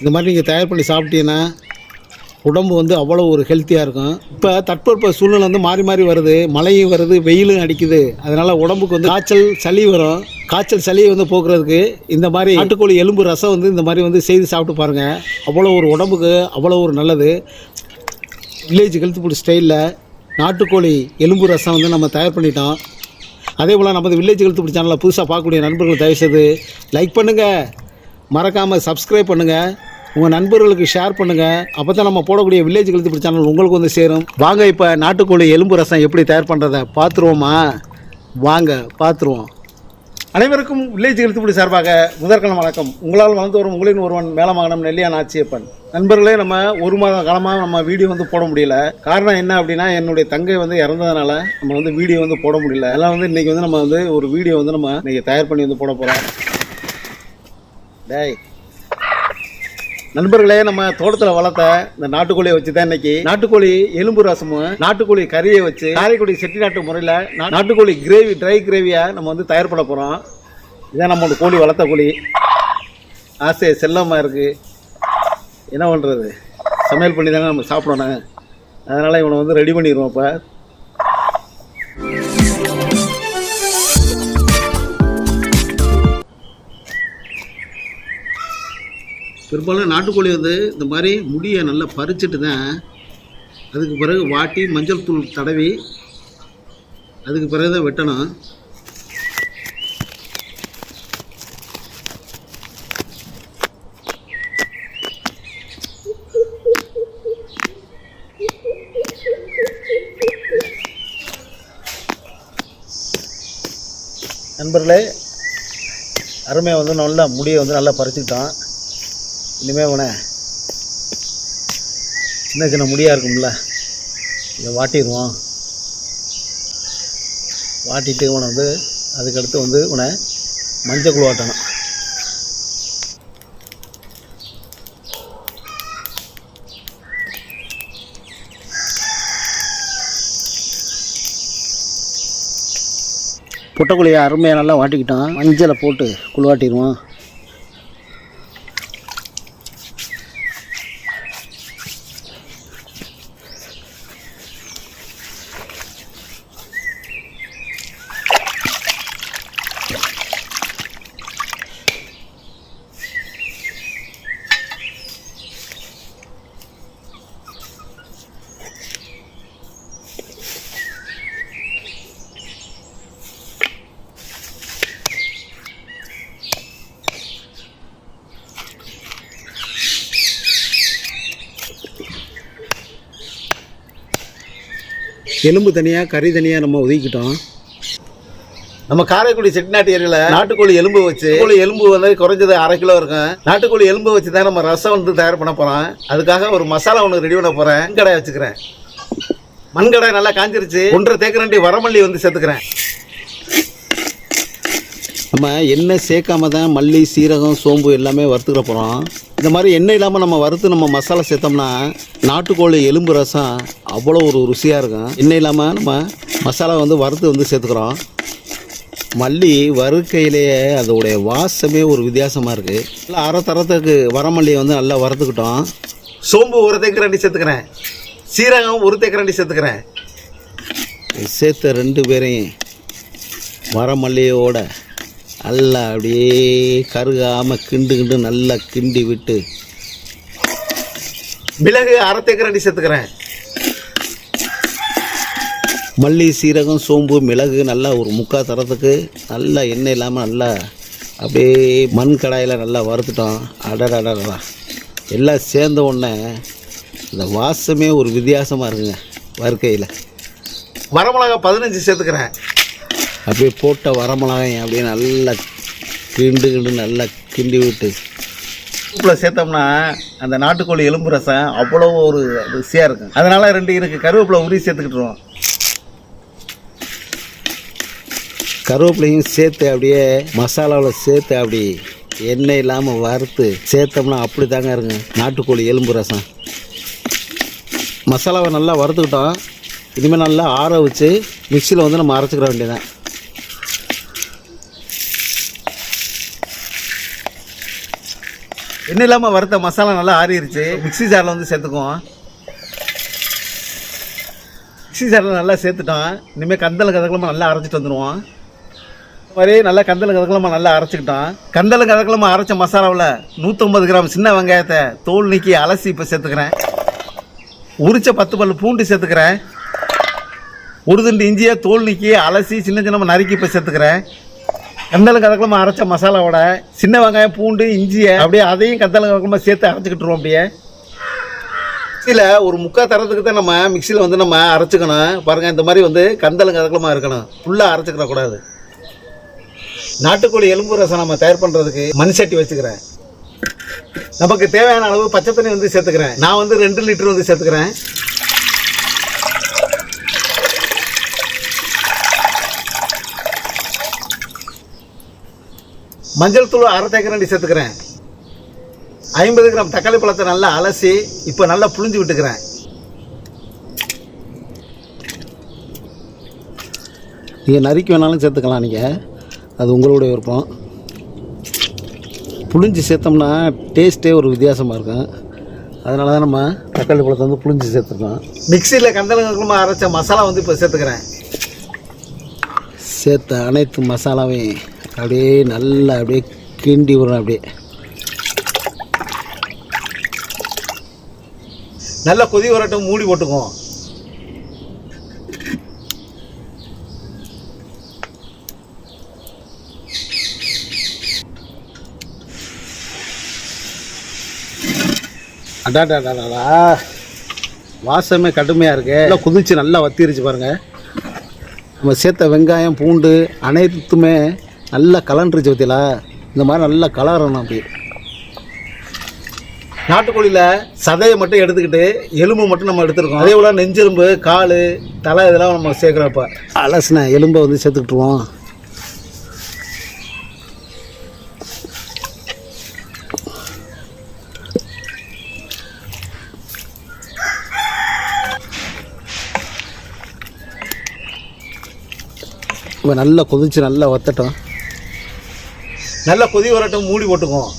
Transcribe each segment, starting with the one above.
இந்த மாதிரி நீங்கள் தயார் பண்ணி சாப்பிட்டீங்கன்னா உடம்பு வந்து அவ்வளோ ஒரு ஹெல்த்தியாக இருக்கும். இப்போ தட்பவெப்ப சூழ்நிலை வந்து மாறி மாறி வருது. மழையும் வருது வெயிலும் அடிக்குது. அதனால் உடம்புக்கு வந்து காய்ச்சல் சளி வரும். காய்ச்சல் சளியை வந்து போக்குறதுக்கு இந்த மாதிரி நாட்டுக்கோழி எலும்பு ரசம் வந்து இந்த மாதிரி வந்து செய்து சாப்பிட்டு பாருங்கள் அவ்வளோ ஒரு உடம்புக்கு அவ்வளோ ஒரு நல்லது. வில்லேஜ் ஹெல்த் ஃபுட் ஸ்டைலில் நாட்டுக்கோழி எலும்பு ரசம் வந்து நம்ம தயார் பண்ணிட்டோம். அதே போல் நமது வில்லேஜ் ஹெல்த் ஃபுட் சேனலில் புதுசாக பார்க்கக்கூடிய நண்பர்கள் தயவுசெய்து லைக் பண்ணுங்கள் மறக்காமல் சப்ஸ்கிரைப் பண்ணுங்கள் உங்கள் நண்பர்களுக்கு ஷேர் பண்ணுங்கள் அப்போ தான் நம்ம போடக்கூடிய வில்லேஜ் கழுத்து ஃபுட் சேனல் உங்களுக்கு வந்து சேரும். வாங்க இப்போ நாட்டுக்கோழி எலும்பு ரசம் எப்படி தயார் பண்ணுறதை பார்த்துருவோமா? வாங்க பார்த்துருவோம். அனைவருக்கும் வில்லேஜ் எழுத்துப்படி சார்பாக முதற்கணம் வணக்கம். உங்களால் வளர்ந்து வரும் உங்களின் ஒருவன் மேலமாகனம் நெல்லியா நாச்சியப்பன் நண்பர்களே நம்ம ஒரு மாத காலமாக நம்ம வீடியோ வந்து போட முடியல. காரணம் என்ன அப்படின்னா என்னுடைய தங்கை வந்து இறந்ததுனால நம்ம வந்து வீடியோ வந்து போட முடியல. அதெல்லாம் வந்து இன்றைக்கி வந்து நம்ம வந்து ஒரு வீடியோ வந்து நம்ம இன்றைக்கி தயார் பண்ணி வந்து போட போகிறோம் டேய் நண்பர்களே நம்ம தோட்டத்தில் வளர்த்த இந்த நாட்டுக்கோழியை வச்சு தான் இன்னைக்கு நாட்டுக்கோழி எலும்பு ரசமும் நாட்டுக்கோழி கறியை வச்சு காரைக்குடி செட்டிநாட்டு முறையில் நாட்டுக்கோழி கிரேவி ட்ரை கிரேவியை நம்ம வந்து தயார் பண்ண போகிறோம் இதான் நம்மளோட கோழி வளர்த்த கோழி. ஆசை செல்லமாக இருக்குது என்ன பண்ணுறது சமையல் பண்ணி தானே நம்ம சாப்பிடணும். அதனால் இவனை வந்து ரெடி பண்ணிடுவோம் இப்போ பெரும்பாலும் நாட்டுக்கோழி வந்து இந்த மாதிரி முடியை நல்லா பறிச்சுட்டு தான் அதுக்கு பிறகு வாட்டி மஞ்சள் தூள் தடவி அதுக்கு பிறகு தான் வெட்டணும். நண்பர்களே அருமையாக வந்து நல்லா முடியை வந்து நல்லா பறிச்சுக்கிட்டோம். இனிமேல் உன சின்ன சின்ன முடியாக இருக்கும்ல. இதை வாட்டிடுவோம். வாட்டிட்டு உன வந்து அதுக்கடுத்து வந்து உனை மஞ்சள் குழு வாட்டணும். புட்டக்குழியை அருமையாக நல்லா வாட்டிக்கிட்டோம். மஞ்சளை போட்டு குழுவாட்டிடுவோம் எலும்பு தனியாக கறி தனியாக நம்ம ஒதுக்கிட்டோம். நம்ம காரைக்குடி செட்டிநாட்டு ஏரியில் நாட்டுக்கோழி எலும்பு வச்சு கோழி எலும்பு வந்து குறைஞ்சது அரை கிலோ இருக்கும். நாட்டுக்கோழி எலும்பு வச்சு தான் நம்ம ரசம் வந்து தயார் பண்ண போகிறோம் அதுக்காக ஒரு மசாலா ஒன்று ரெடி பண்ண போகிறேன் மண்கடை வச்சுக்கிறேன். மண்கடை நல்லா காஞ்சிருச்சு. ஒன்றரை தேக்கரண்டி வரமல்லி வந்து சேர்த்துக்கிறேன். நம்ம எண்ணெய் சேர்க்காம தான் மல்லி சீரகம் சோம்பு எல்லாமே வறுத்துக்கிற போகிறோம் இந்த மாதிரி எண்ணெய் இல்லாமல் நம்ம வறுத்து நம்ம மசாலா சேர்த்தோம்னா நாட்டுக்கோழி எலும்பு ரசம் அவ்வளோ ஒரு ருசியாக இருக்கும். எண்ணெய் இல்லாமல் நம்ம மசாலா வந்து வறுத்து வந்து சேர்த்துக்கிறோம். மல்லி வறுக்கையிலேயே அதோடைய வாசமே ஒரு வித்தியாசமாக இருக்குது நல்லா அரை தரத்துக்கு வரமல்லியை வந்து நல்லா வறுத்துக்கிட்டோம். சோம்பு ஒரு தேக்கரண்டி சேர்த்துக்கிறேன். சீரகம் ஒரு தேக்கரண்டி சேர்த்துக்கிறேன். சேர்த்த ரெண்டு பேரையும் வரமல்லியோட நல்லா அப்படியே கருகாமல் கிண்டு கிண்டு நல்லா கிண்டி விட்டு. மிளகு அரை தேக்கரண்டி சேர்த்துக்கிறேன். மல்லி சீரகம் சோம்பு மிளகு நல்லா ஒரு முக்கால் தரத்துக்கு நல்லா எண்ணெய் இல்லாமல் நல்லா அப்படியே மண் கடாயில் நல்லா வறுத்துட்டோம். அடடடடா எல்லாம் சேர்ந்த உடனே இந்த வாசமே ஒரு வித்தியாசமாக இருக்குங்க வறுக்கையில் வரமிளகா பதினஞ்சு சேர்த்துக்கிறேன். அப்படியே போட்ட வரமிளகாய் அப்படியே நல்லா கிண்டு கிண்டு நல்லா கிண்டி விட்டு. உப்பில் சேர்த்தோம்னா அந்த நாட்டுக்கோழி எலும்பு ரசம் அவ்வளோ ஒரு ருசியாக இருக்கும். அதனால் ரெண்டு இருக்கு. கருவேப்பிலை உரி சேர்த்துக்கிட்டுருவோம் கருவேப்பிலையும் சேர்த்து அப்படியே மசாலாவில் சேர்த்து அப்படி எண்ணெய் இல்லாமல் வறுத்து சேர்த்தோம்னா அப்படி தாங்க இருங்க நாட்டுக்கோழி எலும்பு ரசம். மசாலாவை நல்லா வறுத்துக்கிட்டோம். இனிமேல் நல்லா ஆற வச்சு மிக்சியில் வந்து நம்ம அரைச்சிக்கிற வேண்டியதான் என்ன இல்லாமல் வறுத்த மசாலா நல்லா ஆறிடுச்சு மிக்ஸி ஜாரில் வந்து சேர்த்துக்குவோம். மிக்ஸி ஜாரில் நல்லா சேர்த்துட்டோம். இனிமேல் கந்தல் கதக்கலமாக நல்லா அரைச்சிட்டு வந்துடுவோம் ஒரே நல்லா கந்தல் கதக்கலமாக நல்லா அரைச்சிக்கிட்டோம். கந்தல் கதக்கலமாக அரைச்ச மசாலாவில் நூற்றம்பது கிராம் சின்ன வெங்காயத்தை தோல் நீக்கி அலசி இப்போ சேர்த்துக்கிறேன். உரிச்ச பத்து பல்லு பூண்டு சேர்த்துக்கிறேன். ஒரு துண்டு இஞ்சியை தோல் நீக்கி அலசி சின்ன சின்னமாக நறுக்கி இப்போ சேர்த்துக்கிறேன். கந்தளம் கதக்கலமாக அரைச்ச மசாலாவோட சின்ன வெங்காயம் பூண்டு இஞ்சியை அப்படியே அதையும் கந்தளம் கதக்கலமாக சேர்த்து அரைச்சிக்கிட்டுருவோம் அப்படியே. மிக்சியில் ஒரு முக்கால் தரத்துக்கு தான் நம்ம மிக்சியில் வந்து நம்ம அரைச்சிக்கணும். பாருங்கள் இந்த மாதிரி வந்து கந்தளம் கதக்கலமாக இருக்கணும். ஃபுல்லாக அரைச்சிக்கிடக்கூடாது நாட்டுக்கோழி எலும்பு ரசம் நம்ம தயார் பண்ணுறதுக்கு மண் சட்டி வச்சுக்கிறேன். நமக்கு தேவையான அளவு பச்சை தண்ணி வந்து சேர்த்துக்கிறேன். நான் வந்து ரெண்டு லிட்டர் வந்து சேர்த்துக்கிறேன். மஞ்சள் தூள் அரை தேக்கரண்டி சேர்த்துக்கிறேன். ஐம்பது கிராம் தக்காளி பழத்தை நல்லா அலசி இப்போ நல்லா புழிஞ்சு விட்டுக்கிறேன். நீங்கள் நறுக்கி வேணாலும் சேர்த்துக்கலாம் நீங்கள் அது உங்களுடைய விருப்பம். புளிஞ்சு சேர்த்தோம்னா டேஸ்ட்டே ஒரு வித்தியாசமாக இருக்கும். அதனால தான் நம்ம தக்காளி பழத்தை வந்து புளிஞ்சு சேர்த்துருக்கோம் மிக்சியில் கந்தலங்கமாக அரைச்ச மசாலா வந்து இப்போ சேர்த்துக்கிறேன். சேர்த்த அனைத்து மசாலாவையும் அப்படியே நல்லா அப்படியே கிண்டி விடுறேன் அப்படியே. நல்லா கொதி வரட்டும் மூடி போட்டுக்குவோம் அடாடாடாடா வாசமே கடுமையாக இருக்கு. நல்லா குதிச்சு நல்லா வத்திருச்சு பாருங்க. நம்ம சேர்த்த வெங்காயம் பூண்டு அனைத்துமே நல்லா கலண்டுருச்சு பத்தியலா இந்த மாதிரி நல்லா கலரணும் அப்படி. நாட்டுக்கோழியில் சதையை மட்டும் எடுத்துக்கிட்டு எலும்பு மட்டும் நம்ம எடுத்துருக்கோம். அதே போல் நெஞ்செலும்பு கால் தலை இதெல்லாம் நம்ம சேர்க்குறப்ப அலசின எலும்பை வந்து சேர்த்துக்கிட்டுருவோம். இப்போ நல்லா கொதிச்சு நல்லா வத்தட்டும். நல்லா கொதி வரட்டும் மூடி போட்டுக்குவோம்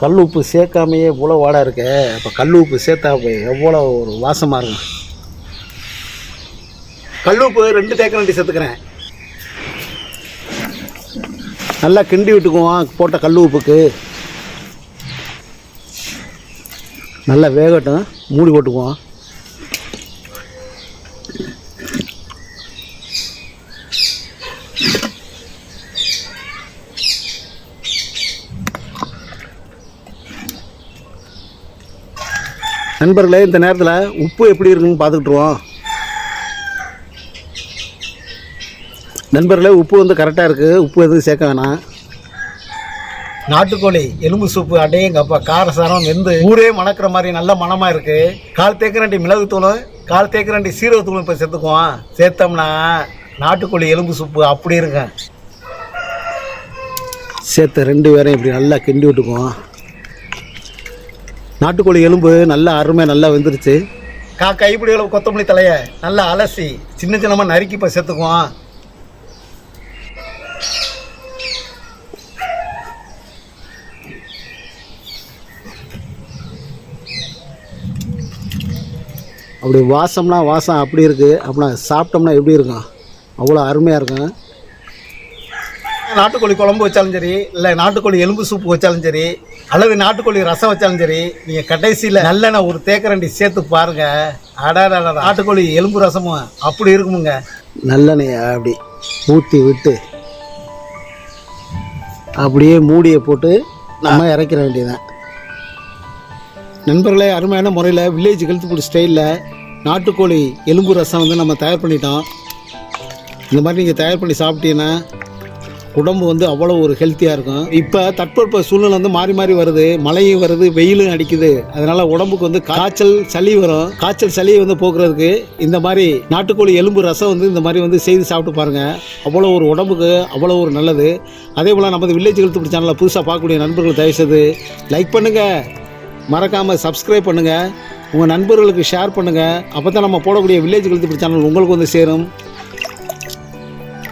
கல் உப்பு சேர்க்காமையே இவ்வளோ வாடை இருக்கு. இப்போ கல் உப்பு சேர்த்தா போய் எவ்வளோ ஒரு வாசமாக இருக்கும். கல் உப்பு ரெண்டு தேக்கரண்டி சேர்த்துக்கிறேன். நல்லா கிண்டி விட்டுக்குவோம் போட்ட கல் உப்புக்கு. நல்லா வேகட்டும் மூடி போட்டுக்குவோம் நண்பர்களே இந்த நேரத்தில் உப்பு எப்படி இருக்குன்னு பார்த்துக்கிட்டுருவோம் நண்பர்களே உப்பு வந்து கரெக்டாக இருக்குது உப்பு எதுவும் சேர்க்க வேணாம். நாட்டுக்கோழி எலும்பு சூப்பு அடேங்கப்பா காரசாரம் வெந்து ஊரே மணக்கிற மாதிரி நல்ல மணமாக இருக்குது கால் தேக்கரண்டி மிளகுத்தூளும் கால் தேக்கரண்டி சீரகத்தூளும் இப்போ சேர்த்துக்குவோம். சேர்த்தோம்னா நாட்டுக்கோழி எலும்பு சூப்பு அப்படி இருக்கும். சேர்த்த ரெண்டு பேரையும் இப்படி நல்லா கிண்டி விட்டுக்குவோம். நாட்டுக்கோழி எலும்பு நல்லா அருமை நல்லா வெந்துருச்சு. கா கைப்பிடி அளவு கொத்தமல்லி தலையை? நல்லா அலசி சின்ன சின்னமாக நறுக்கி இப்போ சேர்த்துக்குவோம். அப்படி வாசம்னா வாசம் அப்படி இருக்குது அப்படின்னா சாப்பிட்டோம்னா எப்படி இருக்கும்? அவ்வளோ அருமையாக இருக்கும். நாட்டுக்கோழி குழம்பு வச்சாலும் சரி இல்லை நாட்டுக்கோழி எலும்பு சூப்பு வச்சாலும் சரி அல்லது நாட்டுக்கோழி ரசம் வச்சாலும் சரி நீங்கள் கடைசியில் நல்லெண்ணெய் ஒரு தேக்கரண்டி சேர்த்து பாருங்க. அடாடா நாட்டுக்கோழி எலும்பு ரசமும் அப்படி இருக்குமுங்க. நல்லெண்ணெய் அப்படி ஊற்றி விட்டு அப்படியே மூடியை போட்டு நம்ம இறக்கிற வேண்டியதுதான். நண்பர்களே அருமையான முறையில் வில்லேஜ் ஃபுட் ஸ்டைலில் நாட்டுக்கோழி எலும்பு ரசம் வந்து நம்ம தயார் பண்ணிட்டோம். இந்த மாதிரி நீங்கள் தயார் பண்ணி சாப்பிட்டீங்கன்னா உடம்பு வந்து அவ்வளோ ஒரு ஹெல்த்தியாக இருக்கும். இப்போ தட்பவெப்ப சூழ்நிலை வந்து மாறி மாறி வருது. மழையும் வருது வெயிலும் அடிக்குது. அதனால உடம்புக்கு வந்து காய்ச்சல் சளி வரும். காய்ச்சல் சளியை வந்து போக்குறதுக்கு இந்த மாதிரி நாட்டுக்கோழி எலும்பு ரசம் வந்து இந்த மாதிரி வந்து செய்து சாப்பிட்டு பாருங்கள் அவ்வளோ ஒரு உடம்புக்கு அவ்வளோ ஒரு நல்லது. அதே போல் நமது வில்லேஜ் ஹெல்த் சேனலில் புதுசாக பார்க்கக்கூடிய நண்பர்கள் தயவுசெய்து லைக் பண்ணுங்கள் மறக்காமல் சப்ஸ்கிரைப் பண்ணுங்கள் உங்கள் நண்பர்களுக்கு ஷேர் பண்ணுங்கள் அப்போ தான் நம்ம போடக்கூடிய வில்லேஜ் ஹெல்த் சேனல் உங்களுக்கு வந்து சேரும்.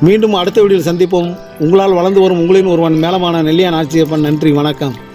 மீண்டும் அடுத்த வீடியோவில் சந்திப்போம். உங்களால் வளர்ந்து வரும் உங்களின் ஒருவன் மேலமான நெல்லியான் ஆட்சியப்பன். நன்றி வணக்கம்.